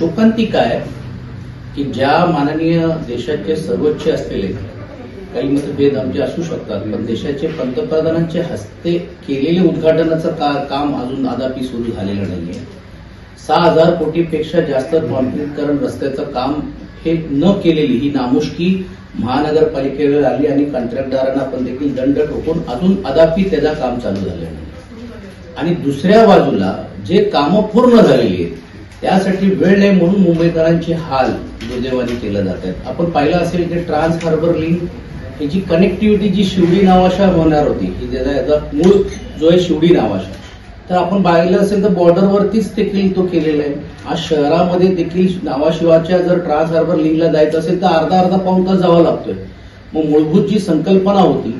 शोकांतिका आहे की ज्या माननीय देशाचे सर्वोच्च असलेले काही मतभेद आमचे असू शकतात पण देशाचे पंतप्रधानांचे हस्ते केलेले उद्घाटनाचं का काम अजून अद्यापी सुरू झालेलं नाहीये. सहा हजार कोटीपेक्षा जास्त कॉन्क्रीटकरण रस्त्याचं काम हे न केलेली ही नामुष्की महानगरपालिकेवर आली आणि कॉन्ट्रॅक्टदारांना पण देखील दंड ठोकून अजून अदापी त्याचं काम चालू झालं नाही आणि दुसऱ्या बाजूला जे कामं पूर्ण झालेली आहेत त्यासाठी वेळ नाही म्हणून मुंबईकरांचे हाल दुर्दैवाने केलं जात आहेत आपण पाहिलं असेल की ट्रान्स हार्बर लिंक ही जी कनेक्टिव्हिटी जी शिवडी नावाशा होणार होती ही ज्याचा याचा मूळ जो आहे शिवडी नावाशा तर आपण पाहिलं असेल तर बॉर्डरवरतीच देखील तो केलेला आहे. आज शहरामध्ये देखील नावाशिवाच्या जर ट्रान्स हार्बर लिंकला जायचं असेल तर अर्धा अर्धा पाऊन तास जावा लागतोय. मग मूलभूत जी संकल्पना होती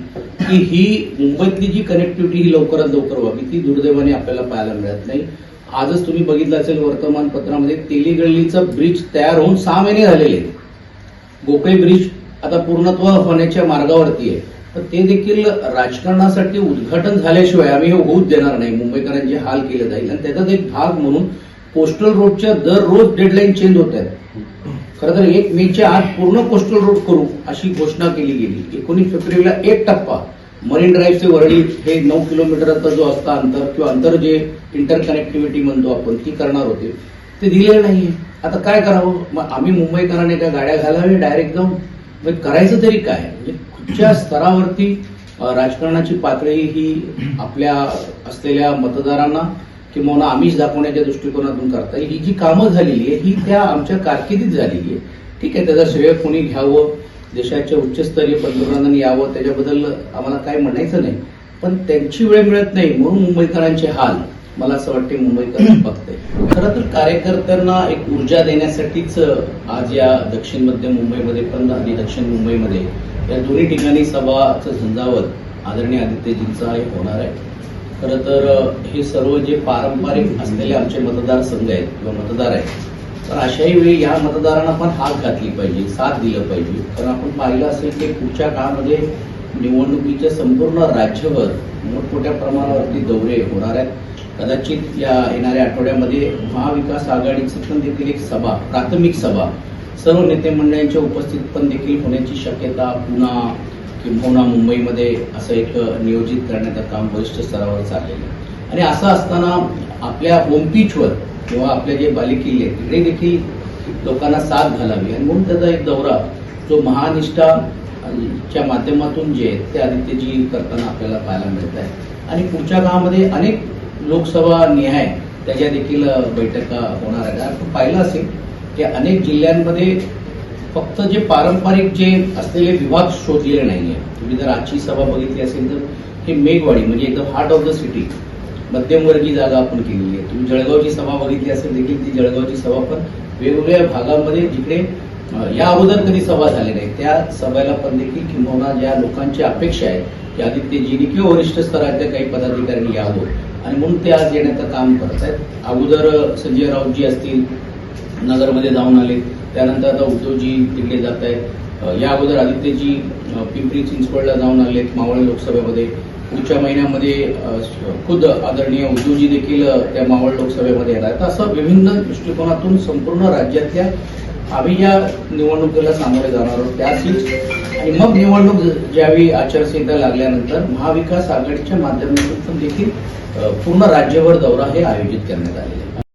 की ही मुंबईतली जी कनेक्टिव्हिटी ही लवकरात लवकर व्हावी ती दुर्दैवाने आपल्याला पाहायला मिळत नाही. आजच तुम्ही बघितलं असेल वर्तमानपत्रामध्ये तेली ब्रिज तयार होऊन सहा महिने झालेले आहेत. गोकळी ब्रिज आता पूर्णत्व होण्याच्या मार्गावरती आहे. तर ते देखील राजकारणासाठी उद्घाटन झाल्याशिवाय आम्ही हे होऊच देणार नाही. मुंबईकरांचे हाल केले जाईल आणि त्याचाच एक भाग म्हणून कोस्टल रोडच्या दररोज डेडलाईन चेंज होत आहेत. खरं तर एक मेच्या आत पूर्ण कोस्टल रोड करू अशी घोषणा केली गेली. एकोणीस फेब्रुवारीला एक टप्पा. मरीन ड्राईव्ह ते वरळी हे नऊ किलोमीटरचा जो असता अंतर किंवा अंतर जे इंटरकनेक्टिव्हिटी म्हणतो आपण ती करणार होते. ते दिलेलं नाही आता काय करावं? मग आम्ही मुंबईकरांनी काय गाड्या घालाव्या डायरेक्ट जाऊन? मग करायचं तरी काय? म्हणजे कुठच्या स्तरावरती राजकारणाची पातळी ही आपल्या असलेल्या मतदारांना किंवा आमिष दाखवण्याच्या दृष्टिकोनातून करता येईल? ही जी कामं झालेली आहे ही त्या आमच्या कारकिर्दीत झालेली आहे ठीक आहे त्याचा श्रेय कोणी घ्यावं? देशाच्या उच्चस्तरीय पंतप्रधानांनी यावं त्याच्याबद्दल आम्हाला काय म्हणायचं नाही. पण त्यांची वेळ मिळत नाही म्हणून मुंबईकरांचे हाल. मला असं वाटते मुंबईकर बघते खरं तर कार्यकर्त्यांना एक ऊर्जा देण्यासाठीच आज या दक्षिण मध्य मुंबईमध्ये पण आणि दक्षिण मुंबईमध्ये या दोन्ही ठिकाणी सभाचं झंझावत आदरणीय आदित्यजींचा हे होणार आहे. खरं तर हे सर्व जे पारंपरिक असलेले आमचे मतदारसंघ आहेत किंवा मतदार आहेत तर अशाही वेळी या मतदारांना पण हात घातली पाहिजे साथ दिलं पाहिजे. कारण आपण पाहिलं असेल की पुढच्या काळामध्ये निवडणुकीच्या संपूर्ण राज्यभर मोठमोठ्या प्रमाणावरती दौरे होणार आहेत. कदाचित या येणाऱ्या आठवड्यामध्ये महाविकास आघाडीची पण देखील एक सभा प्राथमिक सभा सर्व नेते मंडळांच्या उपस्थित पण देखील होण्याची शक्यता पुन्हा किंबहुना मुंबईमध्ये असं एक नियोजित करण्याचं काम वरिष्ठ स्तरावर चाललेलं आहे. आणि असं असताना आपल्या होम किंवा आपले जे बालेकिल्ले आहेत तिकडे देखील लोकांना साथ घालावी. आणि म्हणून त्याचा एक दौरा जो महानिष्ठा च्या माध्यमातून जे आहेत ते आदित्यजी करताना आपल्याला पाहायला मिळत आहे आणि पुढच्या काळामध्ये अनेक लोकसभा निहाय त्याच्या देखील बैठका होणार आहेत. आपण पाहिलं असेल की अनेक जिल्ह्यांमध्ये फक्त जे पारंपरिक जे असलेले विभाग शोधलेले नाही आहे तुम्ही जर आजची सभा बघितली असेल तर हे मेघवाडी म्हणजे एकदम हार्ट ऑफ द सिटी मध्यमवर्गीय जागा आपण केलेली आहे. तुम्ही जळगावची सभा बघितली असेल देखील ती जळगावची सभा पण वेगवेगळ्या भागामध्ये जिकडे या अगोदर कधी सभा झाली नाही त्या सभेला पण देखील किंबहुना ज्या लोकांची अपेक्षा आहे की आदित्यजींनी किंवा वरिष्ठ स्तरातल्या काही पदाधिकाऱ्यांनी यावं. आणि म्हणून ते आज येण्याचं काम करत आहेत. अगोदर संजय राऊतजी असतील नगरमध्ये जाऊन आले. त्यानंतर आता उद्धवजी तिकडे जात आहेत. या अगोदर आदित्यजी पिंपरी चिंचवडला जाऊन आलेत मावळ लोकसभेमध्ये. पुढच्या महिन्यामध्ये खुद आदरणीय उद्धवजी देखील त्या मावळ लोकसभेमध्ये येणार आहेत. असं विभिन्न दृष्टिकोनातून संपूर्ण राज्यातल्या आम्ही या निवडणुकीला सामोरे जाणार आहोत त्याचीच आणि मग निवडणूक ज्यावेळी आचारसंहिता लागल्यानंतर महाविकास आघाडीच्या माध्यमातून देखील पूर्ण राज्यभर दौरा हे आयोजित करण्यात आलेले आहे